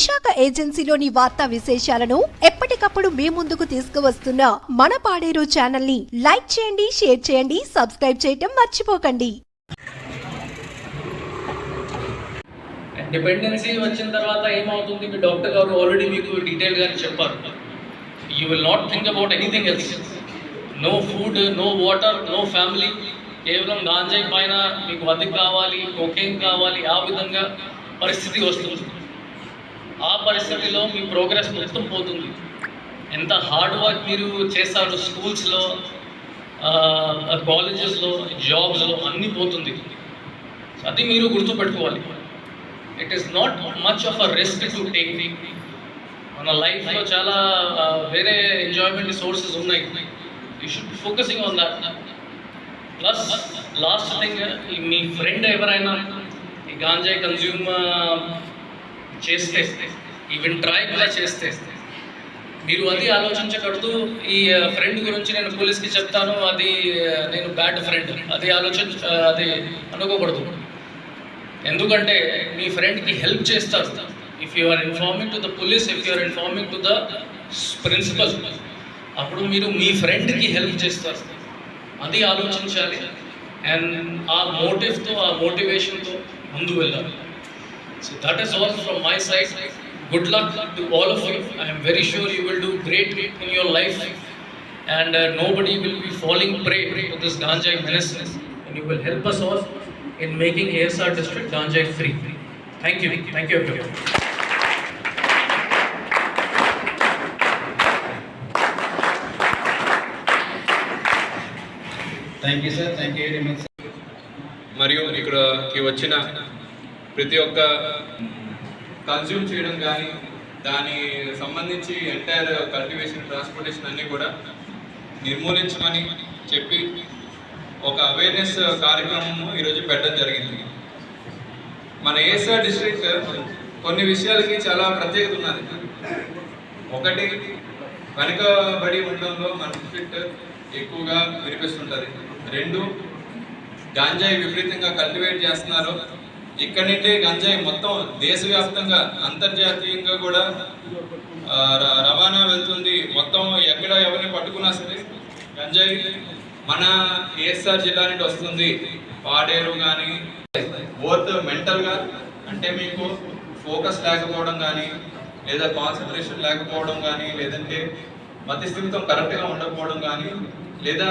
విశాఖ ఏజెన్సీలోని వార్తా విశేషాలను ఎప్పటికప్పుడు మీ ముందుకు తీసుకువస్తున్న మన పాడేరు ఛానల్ని లైక్ చేయండి షేర్ చేయండి సబ్స్క్రైబ్ చేయటం మర్చిపోకండి. డిపెండెన్సీ వచ్చిన తర్వాత ఏమవుతుంది? మీ డాక్టర్ గారు ఆల్రెడీ మీకు డీటెయిల్ డీటెయిల్గా చెప్పారు. You will not think about anything else no food no water no family కేవలం గాంజాయి పైన మీకు అది కావాలి కోకేన్ కావాలి ఆ విధంగా పరిస్థితి వస్తుంది. ఆ పరిస్థితిలో మీ ప్రోగ్రెస్ మొత్తం పోతుంది. ఎంత హార్డ్ వర్క్ మీరు చేస్తారు స్కూల్స్లో కాలేజెస్లో జాబ్స్లో అన్నీ పోతుంది. అది మీరు గుర్తుపెట్టుకోవాలి. It is not much of a risk to take మన లైఫ్లో చాలా వేరే ఎంజాయ్మెంట్ సోర్సెస్ ఉన్నాయి. You should focusing on that plus last thing me friend ఎవరైనా ఈ గాంజాయ్ కన్జ్యూమ్ చేస్తే ఈవెన్ ట్రై కూడా చేస్తే. మీరు అది ఆలోచించకూడదు. ఈ ఫ్రెండ్ గురించి నేను పోలీస్కి చెప్తాను అది నేను బ్యాడ్ ఫ్రెండ్ అది ఆలోచన అది అనుకోకూడదు. ఎందుకంటే మీ ఫ్రెండ్కి హెల్ప్ చేస్తారు. If you are informing to the police if you are informing to the principal అప్పుడు మీరు మీ ఫ్రెండ్కి హెల్ప్ చేస్తారు. అది ఆలోచించాలి. అండ్ ఆ మోటివ్తో ఆ మోటివేషన్తో ముందు వెళ్ళాలి. So that is all from my side good luck to all of you I'm very sure you will do great in your life and uh, nobody will be falling prey to this ganja menace and you will help us all in making ASR district ganja free. Thank you. Thank you everyone. Thank you sir thank you very much మరియు ఇక్కడకి వచ్చిన ప్రతి ఒక్క consume చేయడం కానీ దాని సంబంధించి entire cultivation transportation అన్నీ కూడా నిర్మూలించమని చెప్పి ఒక అవేర్నెస్ కార్యక్రమం ఈరోజు పెట్టడం జరిగింది. మన ఏఎస్ఆర్ డిస్ట్రిక్ట్ కొన్ని విషయాలకి చాలా ప్రత్యేకత ఉన్నది. ఒకటి వెనుకబడి ఉండడంలో మన డిస్ట్రిక్ట్ ఎక్కువగా వినిపిస్తుంటుంది. రెండు గాంజాయి విపరీతంగా కల్టివేట్ చేస్తున్నారు. ఇక్కడి నుండి గంజాయి మొత్తం దేశవ్యాప్తంగా అంతర్జాతీయంగా కూడా ర- రవాణా వెళ్తుంది. మొత్తం ఎక్కడ ఎవరిని పట్టుకున్నా సరే గంజాయి మన ఏఎస్ఆర్ జిల్లా నుండి వస్తుంది. పాడేరు కానీ బోత్ మెంటల్గా అంటే మీకు ఫోకస్ లేకపోవడం కానీ లేదా కాన్సన్ట్రేషన్ లేకపోవడం కానీ లేదంటే మతి కరెక్ట్గా ఉండకపోవడం కానీ లేదా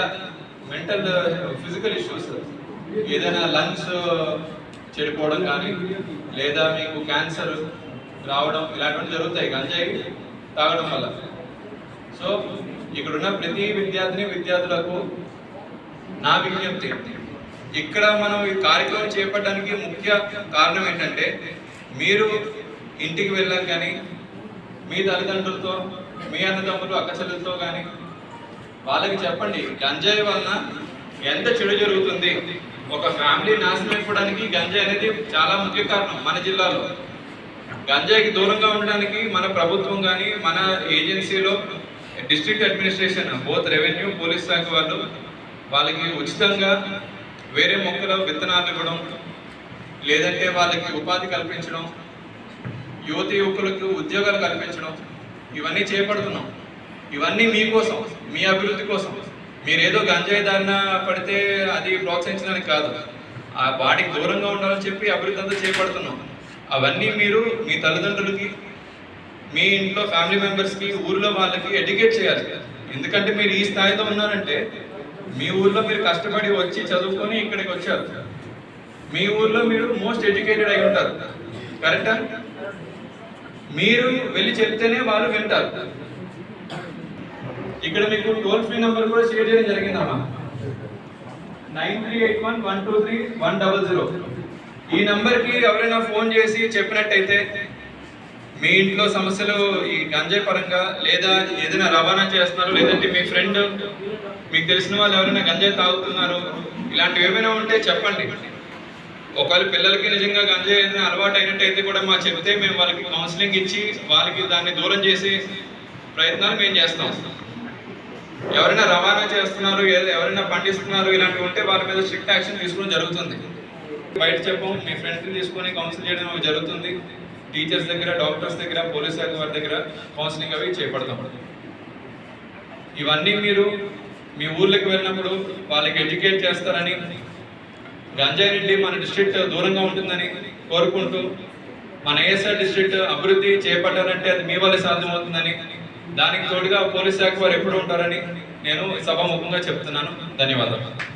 మెంటల్ ఫిజికల్ ఇష్యూస్ ఏదైనా లంగ్స్ చెడిపోవడం కానీ లేదా మీకు క్యాన్సర్ రావడం ఇలాంటివన్నీ జరుగుతాయి గంజాయి తాగడం వల్ల. సో ఇక్కడున్న ప్రతి విద్యార్థిని విద్యార్థులకు నా విజ్ఞప్తి ఇక్కడ మనం ఈ కార్యక్రమం చేపట్టడానికి ముఖ్య కారణం ఏంటంటే మీరు ఇంటికి వెళ్ళాం కానీ మీ తల్లిదండ్రులతో మీ అన్నదమ్ములు అక్కచెల్లెలతో కానీ వాళ్ళకి చెప్పండి గంజాయి వలన ఎంత చెడు జరుగుతుంది? ఒక ఫ్యామిలీ నాశనం అయిపోవడానికి గంజాయి అనేది చాలా ముఖ్య కారణం మన జిల్లాలో. గంజాయికి దూరంగా ఉండడానికి మన ప్రభుత్వం కానీ మన ఏజెన్సీలో district administration both revenue police శాఖ వాళ్ళు వాళ్ళకి ఉచితంగా వేరే మొక్కల విత్తనాలు ఇవ్వడం లేదంటే వాళ్ళకి ఉపాధి కల్పించడం యువతి యువకులకు ఉద్యోగాలు కల్పించడం ఇవన్నీ చేపడుతున్నాం. ఇవన్నీ మీకోసం మీ అభివృద్ధి కోసం. మీరేదో గంజాయి దారిన పడితే అది ప్రోత్సహించడానికి కాదు. ఆ వాటికి దూరంగా ఉండాలని చెప్పి అభివృద్ధి అంతా చేపడుతున్నాం. అవన్నీ మీరు మీ తల్లిదండ్రులకి మీ ఇంట్లో ఫ్యామిలీ మెంబర్స్కి ఊర్లో వాళ్ళకి ఎడ్యుకేట్ చేయాలి. ఎందుకంటే మీరు ఈ స్థాయిలో ఉన్నారంటే మీ ఊర్లో మీరు కష్టపడి వచ్చి చదువుకొని ఇక్కడికి వచ్చారు. మీ ఊర్లో మీరు మోస్ట్ ఎడ్యుకేటెడ్ అయి ఉంటారు. కరెక్టా? మీరు వెళ్ళి చెప్తేనే వాళ్ళు వింటారు. ఇక్కడ మీకు టోల్ ఫ్రీ నెంబర్ కూడా షేర్ చేయడం జరిగిందమ్మా nine three eight one one two three one double zero. ఈ నంబర్కి ఎవరైనా ఫోన్ చేసి చెప్పినట్టయితే మీ ఇంట్లో సమస్యలు ఈ గంజాయి పరంగా లేదా ఏదైనా రవాణా చేస్తున్నారు లేదంటే మీ ఫ్రెండ్ మీకు తెలిసిన వాళ్ళు ఎవరైనా గంజాయి తాగుతున్నారు ఇలాంటివి ఏమైనా ఉంటే చెప్పండి. ఒకవేళ పిల్లలకి నిజంగా గంజాయి ఏదైనా అలవాటు అయినట్టయితే కూడా మా చెబితే మేము వాళ్ళకి కౌన్సిలింగ్ ఇచ్చి వాళ్ళకి దాన్ని దూరం చేసే ప్రయత్నాలు మేము చేస్తాం. ఎవరైనా రవాణా చేస్తున్నారు ఎవరైనా పండిస్తున్నారు ఇలాంటివి ఉంటే వాళ్ళ మీద స్ట్రిక్ట్ యాక్షన్ తీసుకోవడం జరుగుతుంది. బయట చెప్పం మీ ఫ్రెండ్స్ని తీసుకొని కౌన్సిల్ చేయడం జరుగుతుంది. టీచర్స్ దగ్గర డాక్టర్స్ దగ్గర పోలీస్ శాఖ వారి దగ్గర కౌన్సిలింగ్ అవి చేపడతాం. ఇవన్నీ మీరు మీ ఊర్లకు వెళ్ళినప్పుడు వాళ్ళకి ఎడ్యుకేట్ చేస్తారని గంజాయి నుండి మన డిస్ట్రిక్ట్ దూరంగా ఉంటుందని కోరుకుంటూ మన ఏఎస్ఆర్ డిస్ట్రిక్ట్ అభివృద్ధి చేపట్టాలంటే అది మీ వల్ల సాధ్యమవుతుందని దానికి తోడుగా పోలీస్ శాఖ వారు ఎప్పుడు ఉంటారని నేను సభాముఖంగా చెప్తున్నాను. ధన్యవాదాలు.